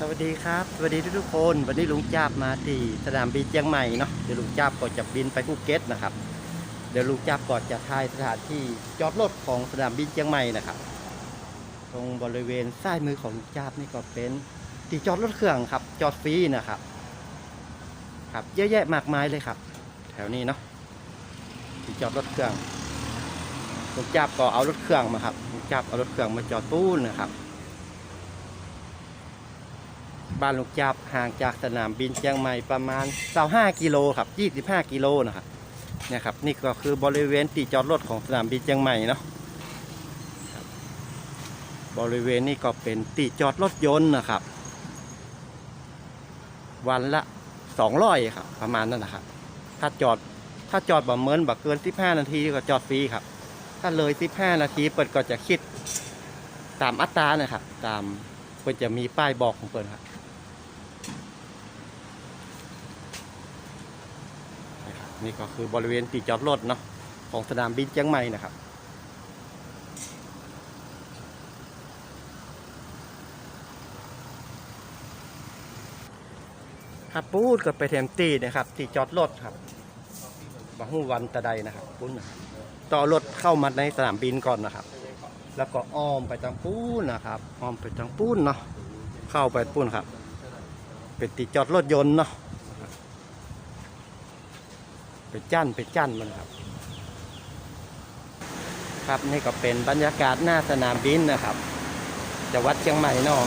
สวัสดีครับ สวัสดีทุกๆคน วันนี้ลุงจ้าบมาที่สนามบินเชียงใหม่เนาะเดี๋ยวลุงจ้าบก็จะบินไปภูเก็ตนะครับ เดี๋ยวลุงจ้าบก็จะถ่ายสถานที่จอดรถของสนามบินเชียงใหม่นะครับ ตรงบริเวณซ้ายมือของลุงจ้าบนี่ก็เป็นที่จอดรถเครื่องครับ จอดฟรีนะครับ ครับเยอะแยะมากมายเลยครับ แถวนี้เนาะที่จอดรถเครื่องลุงจ้าบก็เอารถเครื่องมาครับลุงจ้าบเอารถเครื่องมาจอดปูนนะครับ บ้านลูกจับห่างจากสนามบินเชียงใหม่ประมาณ25กิโลครับ25กิโลนะครับเนี่ยครับนี่ก็คือบริเวณที่จอดรถของสนามบินเชียงใหม่เนาะบริเวณนี้ก็เป็นที่จอดรถยนต์นะครับ วันละ200ครับประมาณนั้นนะครับ ถ้าจอดถ้าจอดบ่เหมือนบ่เกิน 15 นาทีก็จอดฟรีครับ ถ้าเลย 15 นาทีเปิดก็จะคิดตามอัตรานะครับ ตามเปิดจะมีป้ายบอกของเปิดครับ นี่ก็คือบริเวณที่จอดรถเนาะของสนามบินเชียงใหม่นะครับครับปูดก็ไปเทมตีนะครับที่จอดรถครับบางหูวันตะไดนะครับปุ้นนะครับต่อรถเข้ามาในสนามบินก่อนนะครับ แล้วก็อ้อมไปทางปูนนะครับอ้อมไปทางปูนเนาะเข้าไปปูนครับ เป็นที่จอดรถยนต์เนาะ จั่นไปจั่นมันครับ ครับนี่ก็เป็นบรรยากาศหน้าสนามบินนะครับจังหวัดเชียงใหม่เนอะ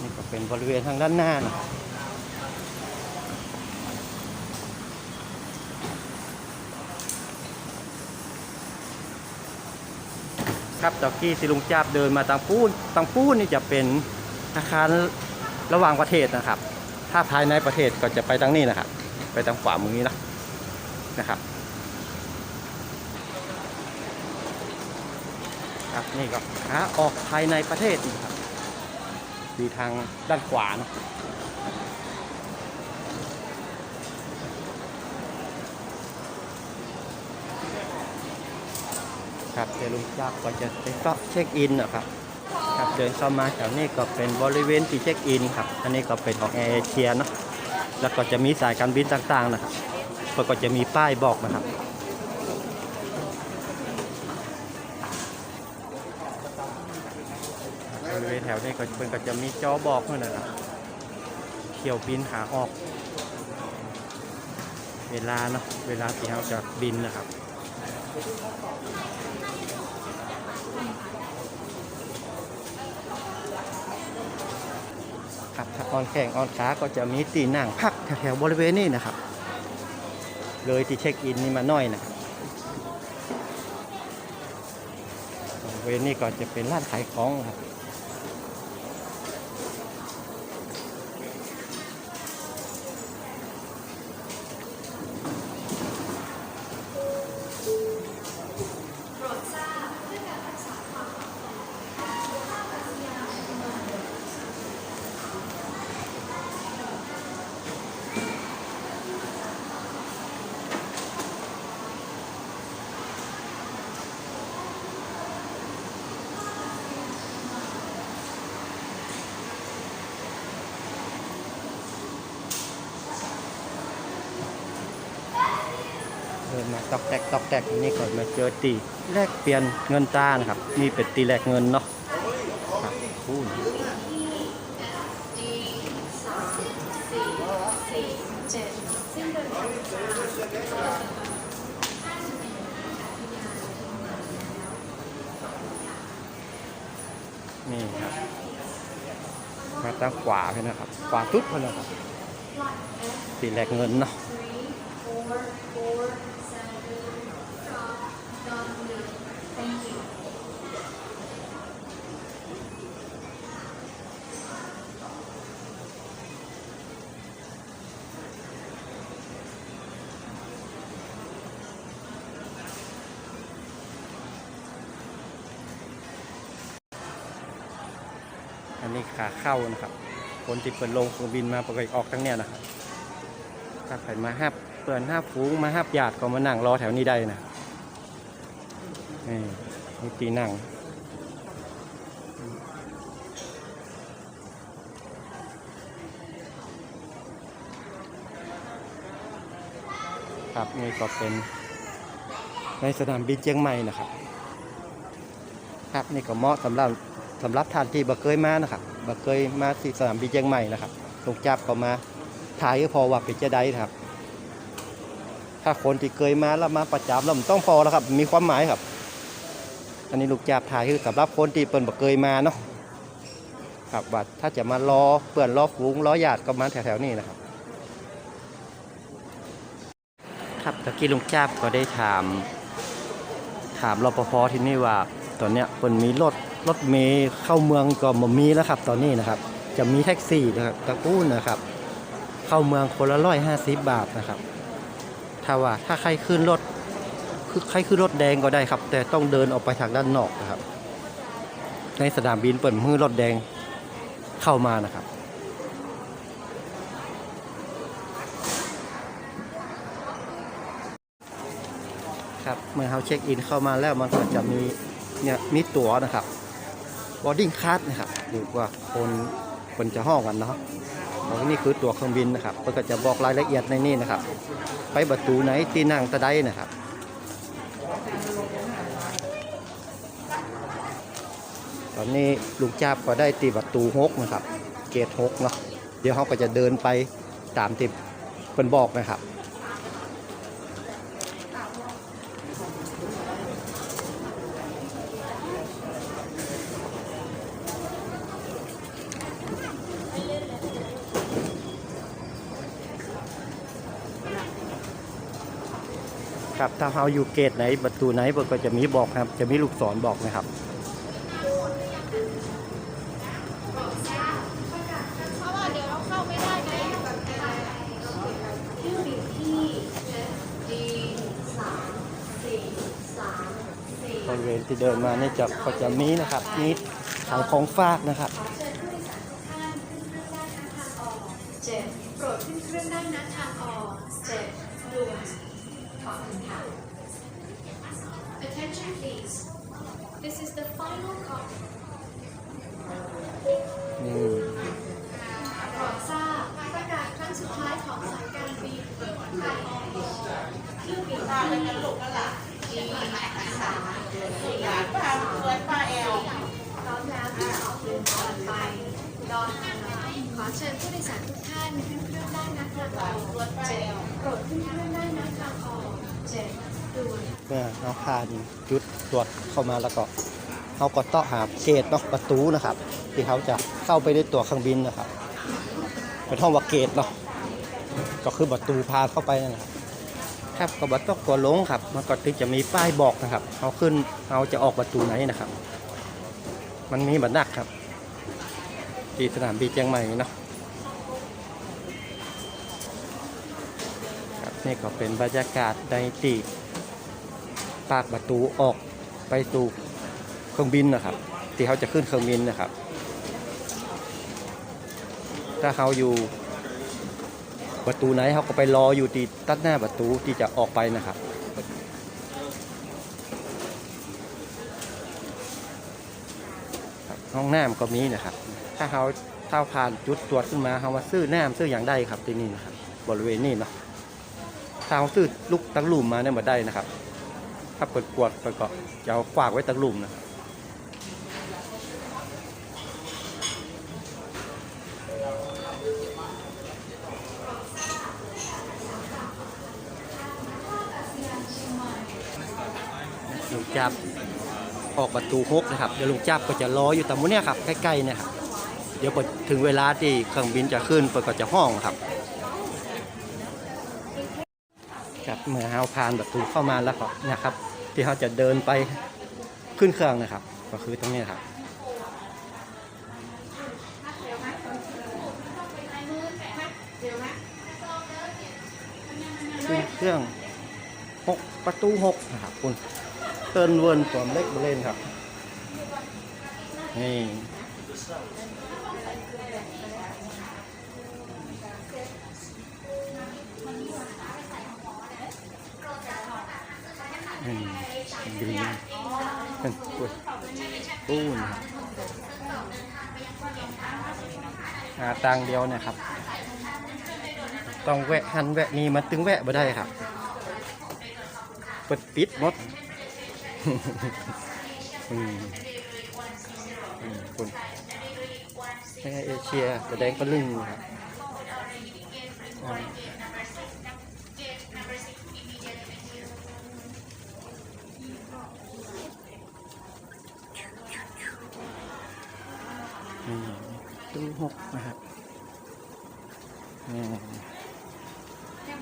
นี่ก็เป็นบริเวณทางด้านหน้านะครับครับตอกี้สิลุงจับเดินมาทางปูนทางปูนนี่จะเป็นอาคารระหว่างประเทศนะครับ ถ้าภายในประเทศก็จะไปทางนี้นะครับ ไปทางขวามือนี้นะนะครับครับนี่ก็ขาออกภายในประเทศนะครับอยู่ทางด้านขวาเนอะครับเดี๋ยวลุงจักก็จะไปก็เช็คอินนะครับ ดินเข้ามาแถวนี้ก็เป็นบริเวณที่เช็คอินครับ อันนี้ก็เป็นของแอร์เอเชียเนาะ แล้วก็จะมีสายการบินต่างๆนะครับแล้วก็จะมีป้ายบอกนะครับบริเวณแถวนี้ก็เป็นก็จะมีจอบอกด้วยนะครับเที่ยวบินขาออก เวลาเนาะ เวลาที่เราจะบินนะครับ ครับ ถ้าออนแข้งอ่อนขาก็จะมีตีนั่งพักแถวๆบริเวณนี้นะครับ เลยที่เช็คอินนี่มาหน่อยนะครับบริเวณนี้ก็จะเป็นร้านขายของครับ ตอกแตกตอกแตกนี่ก่อนมาเจอตีแลกเปลี่ยนเงินตานะครับนี่เป็นตีแลกเงินเนาะครับพูดนี่ครับมาตั้งขวาเลยนะครับ ขวาตุ๊ดเลยนะครับตีแลกเงินเนาะี่ขาเข้านะครับ คนที่เปิดลงเครื่องบินมาปกติออกทั้งเนี้ยนะครับถ้าใครมาห้าเปิดห้าฟูงมาห้าหยาดก็มานั่งรอแถวนี้ได้นะนี่ที่นั่งครับนี่ก็เป็นในสนามบินเชียงใหม่นะครับ ครับนี่ก็เหมาะสำหรับสำหรับท่านที่บ่เคยมานะครับ บ่เคยมาที่สนามบินเชียงใหม่นะครับลงจับก็มาถ่ายก็พอว่าเป็นจะได้ครับ ถ้าคนที่เคยมาแล้วมาประจำแล้วมันต้องพอแล้วครับ มีความหมายครับ อันนี้ลูกจับถ่ายคือสำหรับคนที่เปิ่นบ่เคยมาเนาะครับว่าถ้าจะมารอเปื่อนรอฝูงรอญาติก็มาแถวๆนี้นะครับ ครับตะกี้ลุงจับก็ได้ถาม ถามรปภที่นี่ว่าตอนเนี้ยเปิ่นมีรถ รถเมย์เข้าเมืองก็บ่มีแล้วครับ ตอนนี้นะครับ จะมีแท็กซี่นะครับตะกู้นะครับ เข้าเมืองคนละร้อยห้าสิบบาทนะครับ ถ้าว่าถ้าใครขึ้นรถคือใครขึ้นรถแดงก็ได้ครับ แต่ต้องเดินออกไปทางด้านนอกนะครับ ในสนามบินเปิดมือรถแดงเข้ามานะครับครับเมื่อเราเช็คอินเข้ามาแล้วมันก็จะมีเนี่ยมีตั๋วนะครับ boarding card นะครับหรือว่าคนคนจะห้องกันเนาะแล้วนี่คือตั๋วเครื่องบินนะครับมันก็จะบอกรายละเอียดในนี่นะครับ ไปประตูไหนที่นั่งตะไดนะครับตอนนี้ลุงจ้าบก็ได้ตีประตูหกนะครับ เกตหกเนาะเดี๋ยวเขาก็จะเดินไปตามที่เป็นบอกนะครับ ครับถ้าเราอยู่เกตไหนประตูไหนก็จะมีบอกครับ จะมีลูกศรบอกนะครับบริเวณที่เดินมาเนี่ยจะก็จะมีนะครับมีขายของฝากนะครับ รื่องบินที่ D สามสี่สามพร้อมแล้วที่จะออกเดินทางไปดอนเมืองขอเชิญผู้โดยสารทุกท่านขึ้นเครื่องได้นะทางออกเจ็ดโปรดขึ้นเครื่องได้นะทางออกเจ็ดด่วนเมื่อเราผ่านจุดตรวจเข้ามาแล้วก็เขาก็ต้องหาเกตเนาะประตูนะครับ ที่เขาจะเข้าไปในตัวเครื่องบินนะครับเป็นห้องว่าเกตเนาะก็คือประตูพาเข้าไปนั่นแหละ ครับก็บัตต้องกลัวหลงครับมันก็ถึงจะมีป้ายบอกนะครับเขาขึ้นเขาจะออกประตูไหนนะครับ มันมีบัตรนักครับ ที่สนามบินเชียงใหม่เนาะครับนี่ก็เป็นบรรยากาศในที่ปากประตูออกไปสู่เครื่องบินนะครับ ที่เขาจะขึ้นเครื่องบินนะครับ ถ้าเขาอยู่ ประตูไหนเขาก็ไปรออยู่ที่ตัดหน้าประตูที่จะออกไปนะครับห้องน้ำก็มีนะครับ ถ้าเขาถ้าผ่านจุดตรวจขึ้นมาเขาว่าซื้อน้ำซื้ออย่างใดครับที่นี่นะครับ บริเวณนี้เนาะถ้าเขาซื้อลูกตั้งลุมมาเนี่ยมาได้นะครับ ถ้าเปิดกวดเปิดก็จะเอาฝากไว้ตั้งลุมนะครับ ลุงจับออกประตูฮกนะครับเดี๋ยวลุงจับก็จะรออยู่ตรงนี้ครับใกล้ๆเนี่ยครับเดี๋ยวพอถึงเวลาที่เครื่องบินจะขึ้นเปิดก็จะห้องครับครับเมื่อเราผ่านประตูเข้ามาแล้วก็เนะครับ ที่เขาจะเดินไปขึ้นเครื่องนะครับ ก็คือตรงนี้ครับขึ้นเครื่องหกประตูหกนะครับคุณ เตินเวิร์นตัวเล็กมาเบลนครับ นี่อืมบินเป็นปุ้ยปูนหาตังเดียวเนะครับ ต้องแวะหันแวะนี่มันตึงแวะบ่ได้ครับ เปิดปิดหมด คุณแอร์เอเชียแสดงปะลึงครับตู้หกนะครับ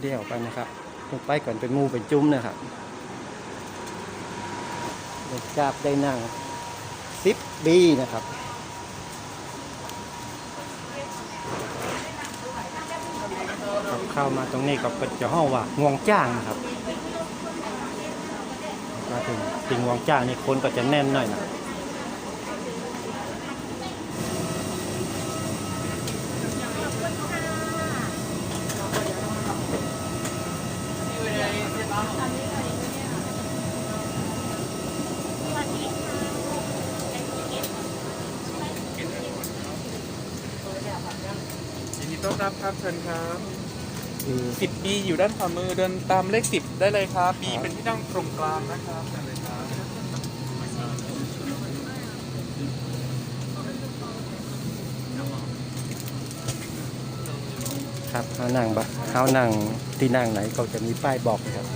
เดี่ยวไปนะครับลงไปก่อนเป็นงูเป็นจุ้มนะครับ กจับได้นั่งซิปบีนะครับ เข้ามาตรงนี้ก็เป็นจะห้องว่างวงจ้างนะครับมาถึงสิงวงจ้างนี่คนก็จะแน่นหน่อยนะ ยินดีต้อนรับครับเชิญครับคือ10 B อยู่ด้านขวามือเดินตามเลข10ได้เลยครับ B เป็นที่นั่งตรงกลางนะครับเชิญเลยครับ ครับเขานั่งบะเขานั่งที่นั่งไหนก็จะมีป้ายบอกนะครับ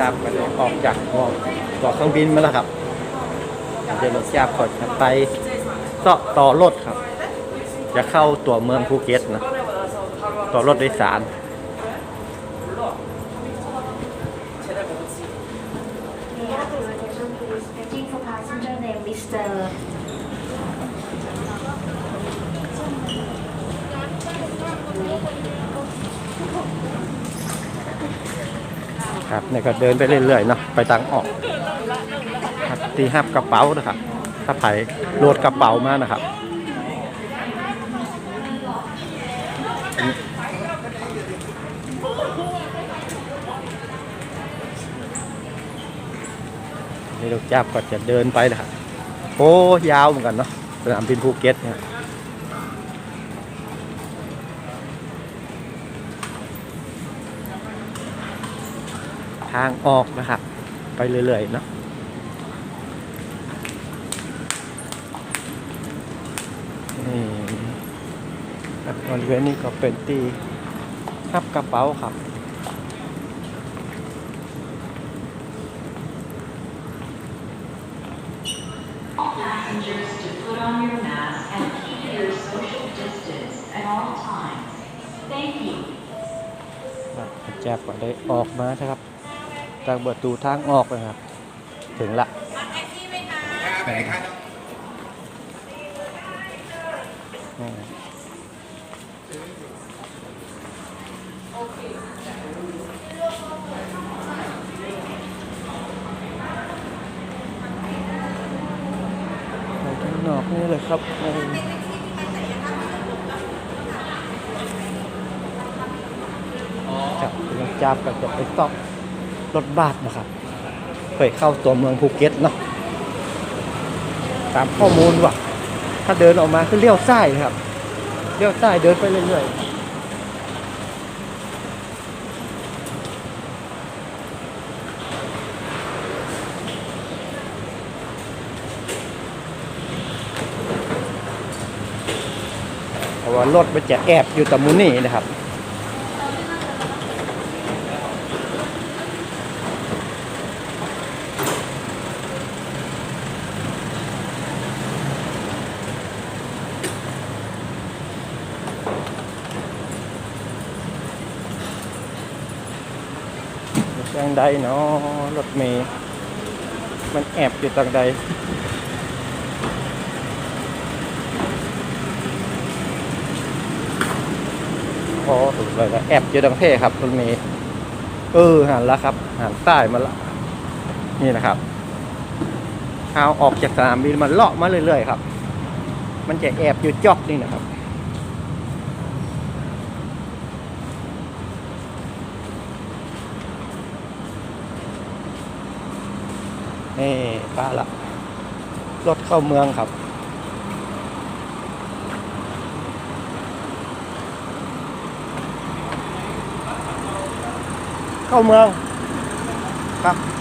จับไปเลยออกจากห้องต่อเครื่อง บินมาแล้วครับเดี๋ยวรถจับก่อนจะไปต่อต่อรถครับ จะเข้าตัวเมืองภูเก็ตนะต่อรถโดยสารครับเนี่ยก็เดินไปเรื่อยๆเนาะไปทางออก ตีห้ากระเป๋านะครับ ถ้าไผ่โหลดกระเป๋ามานะครับนี่ลูกจับก็จะเดินไปนะครับโอ้ยาวเหมือนกันเนาะสนามบินภูเก็ตเนี่ยทางออกนะครับ ไปเรื่อยๆเนาะนี่ครั บริเวณนี้ก็เป็นตีทับกระเป๋าครับ แจ็บก็ได้ออกมานะครับจากประตูทางออกนะครับ ถึงละไปครับมไปข้าง นอกนี่เลยครับเออครับรถจับก็จะไปสต็อปรถบัสนะครับเคยเข้าตัวเมืองภูเก็ตเนาะตามข้อมูลว่าถ้าเดินออกมาคือเลี้ยวซ้ายครับ เลี้ยวซ้ายเดินไปเรื่อยๆเพราะ ว่ารถมันจะแอบอยู่ตะมุนี่นะครับจยังใดเนาะรถเมย์มันแอบอยู่ทางใด พอถูกเลยแล้วแอบอยู่ดังเท่ครับรถเมย์เออหันแล้วครับหันใต้มาละ นี่นะครับเอาออกจากสนามบินมันเลาะมาเรื่อยๆครับ มันจะแอบอยู่จอกนี่นะครับนี่ป้าละรถเข้าเมืองครับ không không. Không.